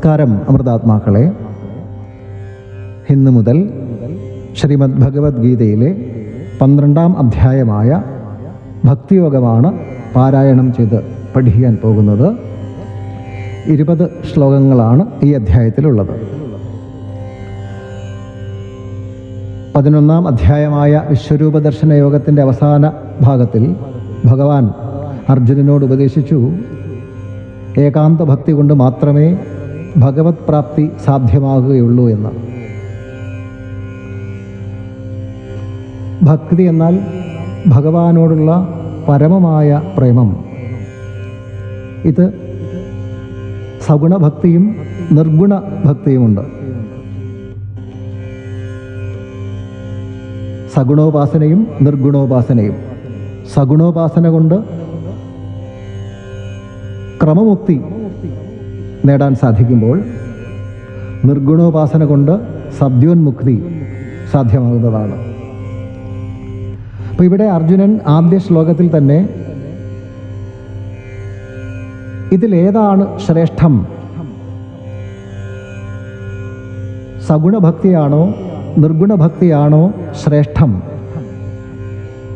നമസ്കാരം അമൃതാത്മാക്കളെ. ഇന്ന് മുതൽ ശ്രീമദ് ഭഗവത്ഗീതയിലെ പന്ത്രണ്ടാം അധ്യായമായ ഭക്തിയോഗമാണ് പാരായണം ചെയ്ത് പഠിക്കാൻ പോകുന്നത്. ഇരുപത് ശ്ലോകങ്ങളാണ് ഈ അധ്യായത്തിലുള്ളത്. പതിനൊന്നാം അധ്യായമായ വിശ്വരൂപ ദർശന യോഗത്തിന്റെ അവസാന ഭാഗത്തിൽ ഭഗവാൻ അർജുനനോട് ഉപദേശിച്ചു ഏകാന്ത ഭക്തി കൊണ്ട് മാത്രമേ ഭഗവത് പ്രാപ്തി സാധ്യമാകുകയുള്ളൂ എന്ന്. ഭക്തി എന്നാൽ ഭഗവാനോടുള്ള പരമമായ പ്രേമം. ഇത് സഗുണഭക്തിയും നിർഗുണ ഭക്തിയുമുണ്ട് സഗുണോപാസനയും നിർഗുണോപാസനയും. സഗുണോപാസന കൊണ്ട് ക്രമമുക്തി നേടാൻ സാധിക്കുമ്പോൾ നിർഗുണോപാസന കൊണ്ട് സദ്യോന്മുക്തി സാധ്യമാകുന്നതാണ്. അപ്പോൾ ഇവിടെ അർജുനൻ ആദ്യ ശ്ലോകത്തിൽ തന്നെ ഇതിലേതാണ് ശ്രേഷ്ഠം? സഗുണഭക്തിയാണോ നിർഗുണഭക്തിയാണോ ശ്രേഷ്ഠം?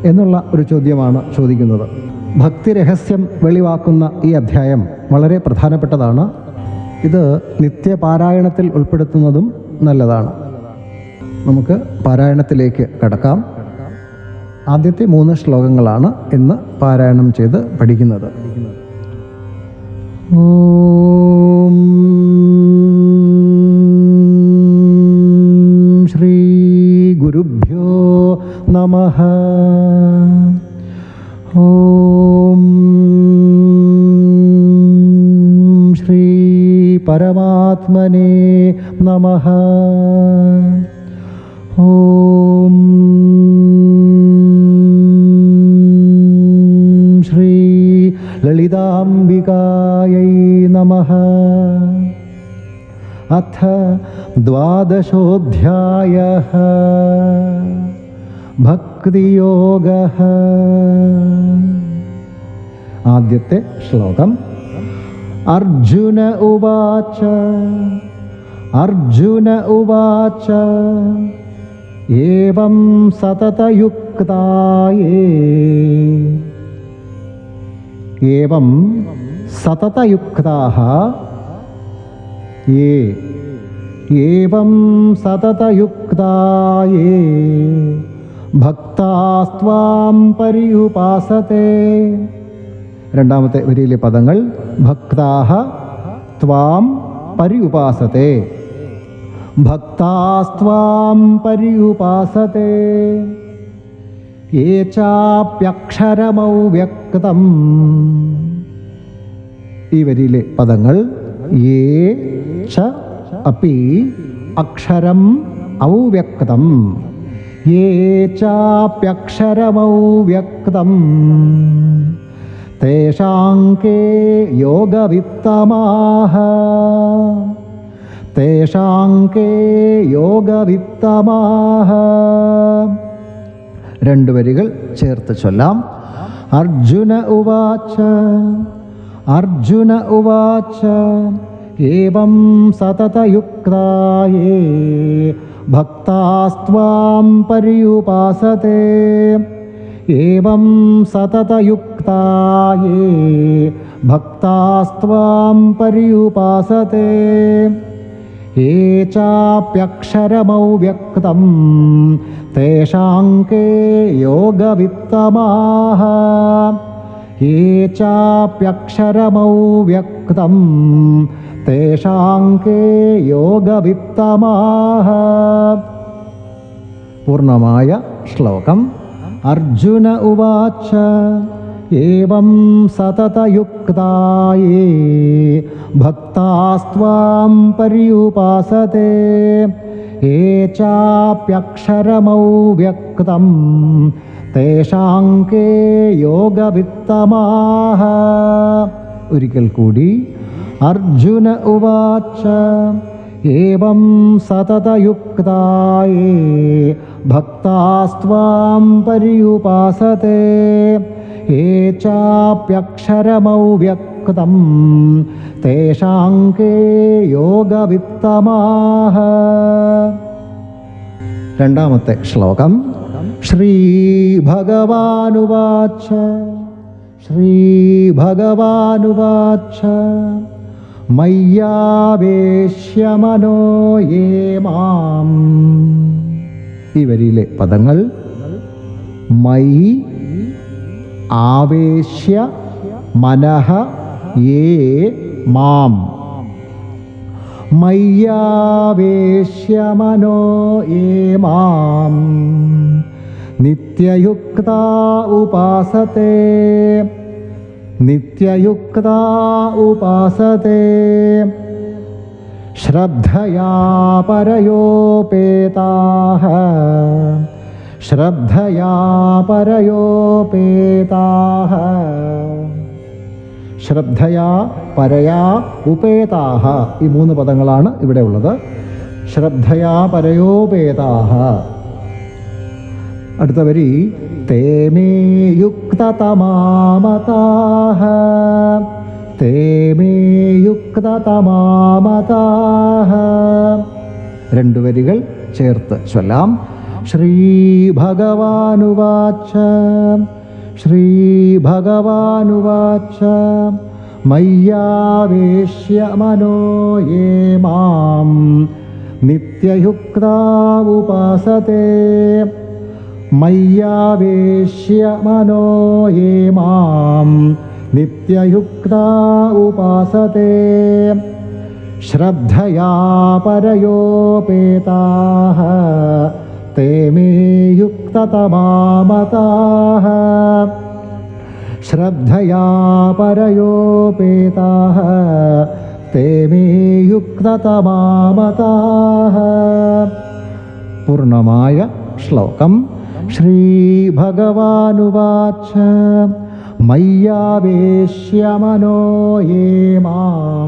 എന്നുള്ള ഒരു ചോദ്യമാണ് ചോദിക്കുന്നത്. ഭക്തിരഹസ്യം വെളിവാക്കുന്ന ഈ അധ്യായം വളരെ പ്രധാനപ്പെട്ടതാണ്. ഇത് നിത്യപാരായണത്തിൽ ഉൾപ്പെടുത്തുന്നതും നല്ലതാണ്. നമുക്ക് പാരായണത്തിലേക്ക് കടക്കാം. ആദ്യത്തെ മൂന്ന് ശ്ലോകങ്ങളാണ് ഇന്ന് പാരായണം ചെയ്ത് പഠിക്കുന്നത്. ഓം പരമാത്മനെ നമ. ഓം ശ്രീ ലളിതാംബികായൈ നമ. അഥ द्वादशोऽध्याय ഭക്തിയോഗ. ആദ്യത്തെ ശ്ലോകം अर्जुन उवाच अर्जुन उवाच, एवं सततयुक्ता ये एवं सततयुक्ताः, ये, एवं सततयुक्ता ये भक्तास्त्वां पर्युपासते। രണ്ടാമത്തെ വരിയിലെ പദങ്ങൾ ഭക്താഹ ത്വാം പര്യുപാസത്തെ. ഭക്താസ്ത്വാം പര്യുപാസത്തെ. ये ചാപ്യക്ഷരമൗ വ്യക്തം. ഈ വരിയിലെ പദങ്ങൾ ഏ ച അപ്പി അക്ഷരം ഔവ്യക്തം ഏ ചാപ്യക്ഷരമൗവ്യക്തം തേഷാങ്കേ യോഗവിത്തമാഹ. തേഷാങ്കേ യോഗവിത്തമാഹ. രണ്ട് വരികൾ ചേർത്ത് ചൊല്ലാം. അർജുന ഉവാച അർജുന ഉവാച ഏവം സതതയുക്തായേ ഭക്താസ്ത്വാം പര്യുപാസത്തെ ഏവം ये भक्तास्त्वां पर्युपासते ये चाप्यक्षरमव्यक्तं, तेषां के योगवित्तमाः। ये चाप्यक्षरमव्यक्तं, तेषां के योगवित्तमाः। पूर्णमाय श्लोकम्। अर्जुन उवाच। ശ്ലോകം അർജുന ഉവാച ഏവം സതതയുക്തായേ ഭക്താസ്ത്വാം പര്യുപാസത്തെ ഏ ചാപ്യക്ഷരമൗവ്യക്തം തേഷാങ്കേ യോഗവിത്തമാഹ ഒരിക്കൽ കൂടി അർജുന ഉവാച ഏവം സതതയുക്തായേ ഭക്താസ്ത്വാം പര്യുപാസത്തെ ये चाप्यक्षरमौव्यक्तं യുക്തം തേഷാങ്കേ യോഗവിത്തമാഹ രണ്ടാമത്തെ ശ്ലോകം ശ്രീഭഗവാനുവാച ശ്രീഭഗവാനുവാച മയ്യാവേശ്യമനോ യേ മാം ഈ വരിയിലെ പദങ്ങൾ മൈ आवेश्य मनः ये माम्। मय्यावेश्य मनो ये मां नित्ययुक्ता उपासते। नित्ययुक्ता उपासते। श्रद्धया परयोपेताः। ശ്രദ്ധയാ പരയോപേതാഹ ശ്രദ്ധയാ പരയാ ഉപേതാഹ ഈ മൂന്ന് പദങ്ങളാണ് ഇവിടെ ഉള്ളത്. ശ്രദ്ധയാ പരയോപേതാഹ. അടുത്ത വരി തേമേ യുക്തതമാമതാഹ തേമേ യുക്തതമാമതാഹ രണ്ടു വരികൾ ചേർത്ത് ചൊല്ലാം. श्रीभगवानुवाच श्रीभगवानुवाच मय्यावेश्य मनो ये मां नित्ययुक्ता उपासते। मय्यावेश्य मनो ये मां नित्ययुक्ता उपासते। श्रद्धया परयोपेताः ते मे युक्ततमामताः। श्रद्धया परयोपेताः। ते मे युक्ततमामताः। पूर्णमाय श्लोकं श्रीभगवानुवाच। मय्यावेश्य ये माँ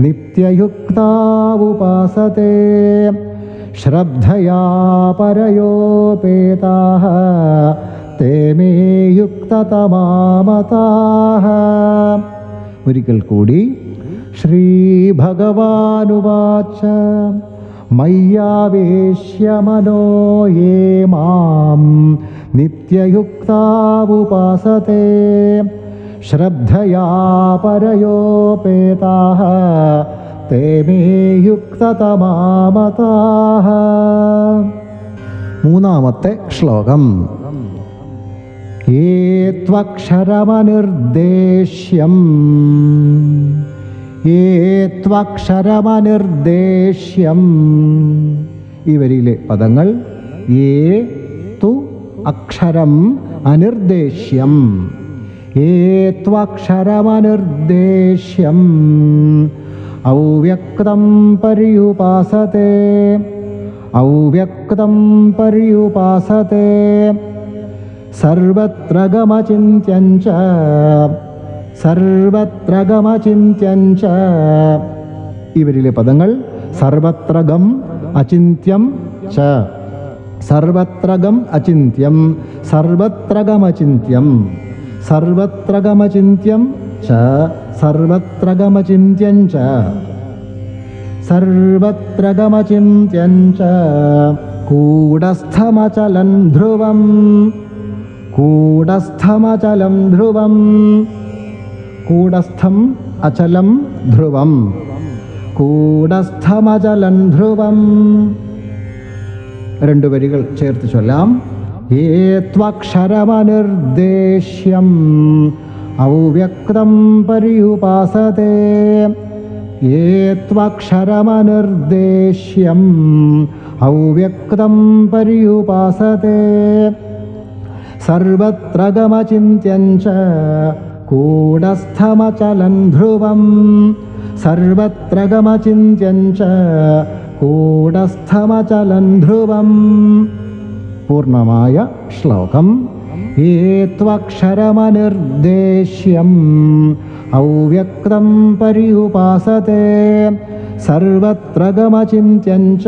नित्ययुक्ता उपासते। ശ്രദ്ധയാ പരയോപേതാः ते मे യുക്തതമാമതാः ഒരിക്കൽ കൂടി ശ്രീഭഗവാനുവാച മയ്യാവേശ്യ മനോ യേ മാം നിത്യയുക്ത ഉപാസത്തെ ശ്രദ്ധയാ പരയോപേതാः മൂന്നാമത്തെ ശ്ലോകം. ഏത്വക്ഷരമനിർദ്ദേശ്യം ഏത്വക്ഷരമനിർദ്ദേശ്യം ഈ വരിയിലെ പദങ്ങൾ ഏ തു അക്ഷരം അനിർദ്ദേശ്യം ഏത്വക്ഷരമനിർദ്ദേശ്യം ഔവ്യക്തം പര്യുപാസത്തെ. ഔവ്യക്തം പര്യുപാസത്തെ. സർവത്ര ഗമചിന്ത്യഞ്ച സർവത്ര ഗമചിന്ത്യഞ്ച ഇവരിലെ പദങ്ങൾ സർവത്ര ഗം അചിന്യം ച. സർവത്ര ഗം അചിന്യം സർവത്ര ഗമചിന്യം സർവത്ര ഗമചിന്യം ച. സർവത്ര ഗമചിന്യൻ ച സർവത്ര ച കൂടസ്ഥമചലൻ ധ്രുവം. കൂടസ്ഥമചലം ധ്രുവം. കൂടസ്ഥം അചലം ധ്രുവം. കൂടസ്ഥമചലൻ ധ്രുവം. രണ്ടു വരികൾ ചേർത്ത് ചൊല്ലാം. ഏ अव्यक्तं पर्युपासते ये त्वक्षरमनिर्देश्यम्। अव्यक्तं पर्युपासते सर्वत्र गमचिन्त्यञ्च कूढस्थमचलं ध्रुवं सर्वत्र गमचिन्त्यञ्च च कूडस्थमचलन्ध्रुवम् पूर्णमाय श्लोकम्। ധ്രുവം പൂർണ്ണമായ ശ്ലോകം ഏ ത്വക്ഷരമനിർദ്ദേശ്യം ഔവ്യക്തം പര്യുപാസത്തെ സർവത്ര ഗമചിന്യൻ ച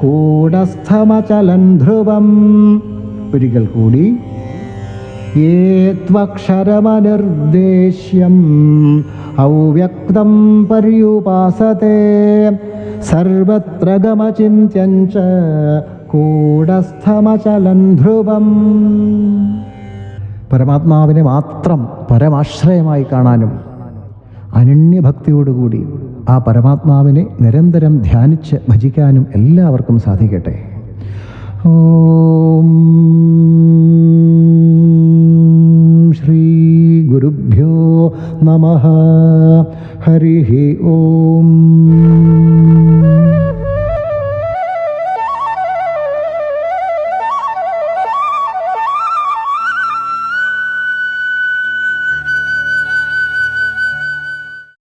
കൂടസ്ഥമചലൻ ധ്രുവം ഒരിക്കൽ കൂടി ये त्वक्षरमनिर्देश्यम् अव्यक्तं पर्युपासते सर्वत्र गमचिन्त्यं च കൂടസ്ഥമചലൻ ധ്രുവം. പരമാത്മാവിനെ മാത്രം പരമാശ്രയമായി കാണാനും അനന്യഭക്തിയോടുകൂടി ആ പരമാത്മാവിനെ നിരന്തരം ധ്യാനിച്ച് ഭജിക്കാനും എല്ലാവർക്കും സാധിക്കട്ടെ. ഓം ശ്രീ ഗുരുഭ്യോ നമ. ഹരി ഓം